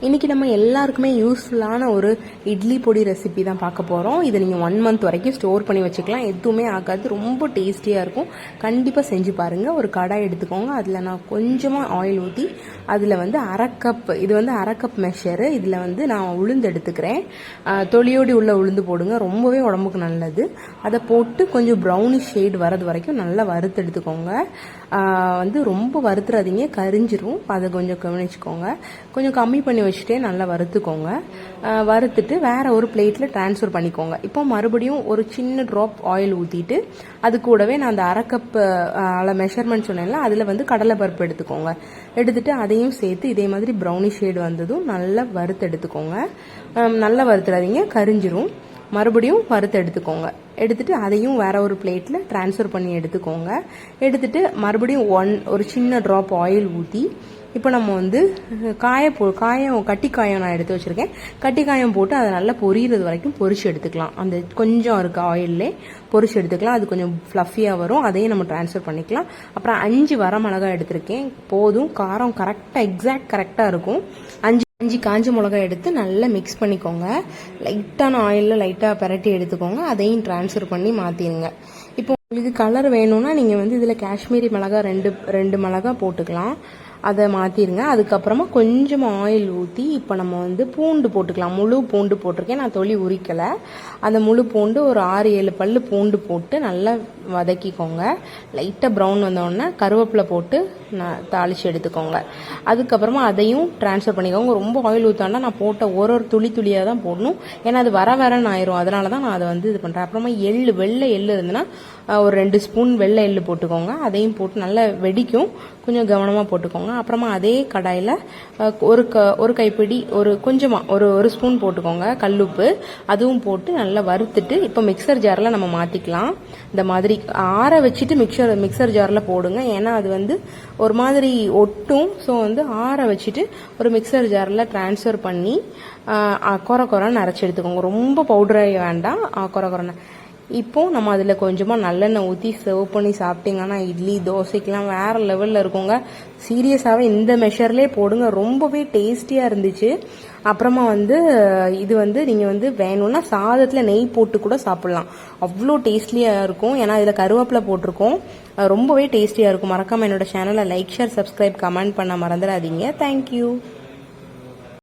இன்றைக்கி நம்ம எல்லாருக்குமே யூஸ்ஃபுல்லான ஒரு இட்லி பொடி ரெசிபி தான் பார்க்க போகிறோம் இதை நீங்கள் ஒன் மந்த் வரைக்கும் ஸ்டோர் பண்ணி வச்சுக்கலாம். எதுவுமே ஆகாது. ரொம்ப டேஸ்டியாக இருக்கும். கண்டிப்பாக செஞ்சு பாருங்கள் ஒரு கடாய் எடுத்துக்கோங்க. அதில் நான் கொஞ்சமாக ஆயில் ஊற்றி அதில் வந்து அரை கப் இது வந்து அரை கப் மெஷரு இதில் வந்து நான் உளுந்து எடுத்துக்கிறேன். தொலியோடி உள்ள உளுந்து போடுங்க. ரொம்பவே உடம்புக்கு நல்லது. அதை போட்டு கொஞ்சம் ப்ரௌனிஷ் ஷேட் வரது வரைக்கும் நல்லா வறுத்து எடுத்துக்கோங்க. வந்து ரொம்ப வறுத்துறாதீங்க. கரிஞ்சிரும். அதை கொஞ்சம் கவனிச்சுக்கோங்க. கொஞ்சம் கம்மி பண்ணி வச்சுட்டே நல்லா வறுத்துக்கோங்க. வறுத்துட்டு வேற ஒரு பிளேட்டில் ட்ரான்ஸ்ஃபர் பண்ணிக்கோங்க. இப்போ மறுபடியும் ஒரு சின்ன ட்ராப் ஆயில் ஊற்றிட்டு அது கூடவே நான் அந்த அரை கப் அதில் மெஷர்மெண்ட் சொன்னேன்ல அதில் வந்து கடலை பருப்பு எடுத்துக்கோங்க. எடுத்துட்டு அதையும் சேர்த்து இதே மாதிரி ப்ரௌனிஷ் ஷேடு வந்ததும் நல்லா வறுத்து எடுத்துக்கோங்க. நல்லா வறுத்துறாதீங்க கரிஞ்சிரும். மறுபடியும் வறுத்து எடுத்துக்கோங்க. எடுத்துட்டு அதையும் வேற ஒரு பிளேட்டில் ட்ரான்ஸ்ஃபர் பண்ணி எடுத்துக்கோங்க. எடுத்துட்டு மறுபடியும் ஒன் ஒரு சின்ன ட்ராப் ஆயில் ஊற்றி இப்போ நம்ம வந்து காய போ காயம் கட்டி காயம் நான் எடுத்து வச்சுருக்கேன். கட்டி காயம் போட்டு அதை நல்லா பொரியிறது வரைக்கும் பொரிச்சு எடுத்துக்கலாம். அந்த கொஞ்சம் இருக்க ஆயிலே பொரிச்சு எடுத்துக்கலாம். அது கொஞ்சம் ஃப்ளஃபியாக வரும். அதையும் நம்ம ட்ரான்ஸ்ஃபர் பண்ணிக்கலாம். அப்புறம் அஞ்சு வரமிளகா எடுத்திருக்கேன். போதும். காரம் கரெக்டாக எக்ஸாக்ட் கரெக்டாக இருக்கும். அஞ்சு அஞ்சு காஞ்ச மிளகாய் எடுத்து நல்லா மிக்ஸ் பண்ணிக்கோங்க. லைட்டான ஆயிலில் லைட்டாக பரட்டி எடுத்துக்கோங்க. அதையும் ட்ரான்ஸ்ஃபர் பண்ணி மாற்றிடுங்க இப்போ உங்களுக்கு கலர் வேணும்னா நீங்கள் வந்து இதில் காஷ்மீரி மிளகா ரெண்டு ரெண்டு மிளகா போட்டுக்கலாம். அதை மாற்றிடுங்க அதுக்கப்புறமா கொஞ்சமாக ஆயில் ஊற்றி இப்போ நம்ம வந்து பூண்டு போட்டுக்கலாம். முழு பூண்டு போட்டிருக்கேன். நான் தொலி உரிக்கலை. அந்த முழு பூண்டு ஒரு ஆறு ஏழு பல் பூண்டு போட்டு நல்லா வதக்கிக்கோங்க. லைட்டாக ப்ரௌன் வந்தோடனே கருவேப்பிலை போட்டு நான் தாளித்து எடுத்துக்கோங்க. அதுக்கப்புறமா அதையும் ட்ரான்ஸ்ஃபர் பண்ணிக்கோங்க. ரொம்ப ஆயில் ஊற்றாண்டா நான் போட்ட ஒரு ஒரு துளி துளியாக தான் போடணும். ஏன்னா அது வர வரன்னு ஆயிரும். அதனால தான் நான் அதை வந்து இது பண்ணுறேன் அப்புறமா எள்ளு வெள்ளை எள்ளு இருந்துன்னா ஒரு ரெண்டு ஸ்பூன் வெள்ளை எள்ளு போட்டுக்கோங்க. அதையும் போட்டு நல்லா வெடிக்கும். கொஞ்சம் கவனமாக போட்டுக்கோங்க. அப்புறமா அதே கடாயில் ஒரு க ஒரு கைப்பிடி ஒரு கொஞ்சமாக ஒரு ஒரு ஸ்பூன் போட்டுக்கோங்க கல்லுப்பு. அதுவும் போட்டு நல்லா வறுத்துட்டு இப்போ மிக்சர் ஜாரில் நம்ம மாற்றிக்கலாம் இந்த மாதிரி ஆற வச்சுட்டு மிக்சர் மிக்சர் ஜாரில் போடுங்க. ஏன்னா அது வந்து ஒரு மாதிரி ஒட்டும். ஸோ வந்து ஆற வச்சுட்டு ஒரு மிக்சர் ஜாரில் ட்ரான்ஸ்ஃபர் பண்ணி குறை ஆ, கொர அரைச்சி எடுத்துக்கோங்க. ரொம்ப பவுடராக வேண்டாம். குறை குறைன்னு இப்போது இப்போ நம்ம அதில் கொஞ்சமாக நல்லெண்ணெய் ஊற்றி சர்வ் பண்ணி சாப்பிட்டீங்கன்னா இட்லி தோசைக்கெலாம் வேறு லெவலில் இருக்குங்க. சீரியஸாகவே இந்த மெஷர்லேயே போடுங்க. ரொம்பவே டேஸ்டியாக இருந்துச்சு. அப்புறமா வந்து இது வந்து நீங்கள் வந்து வேணும்னா சாதத்தில் நெய் போட்டு கூட சாப்பிட்லாம். அவ்வளோ டேஸ்ட்லியாக இருக்கும். ஏன்னா இதில் கருவேப்பிலை போட்டிருக்கோம். ரொம்பவே டேஸ்டியாக இருக்கும். மறக்காமல் என்னோடய சேனலை லைக் ஷேர் சப்ஸ்கிரைப் கமெண்ட் பண்ண மறந்துடாதீங்க. தேங்க்யூ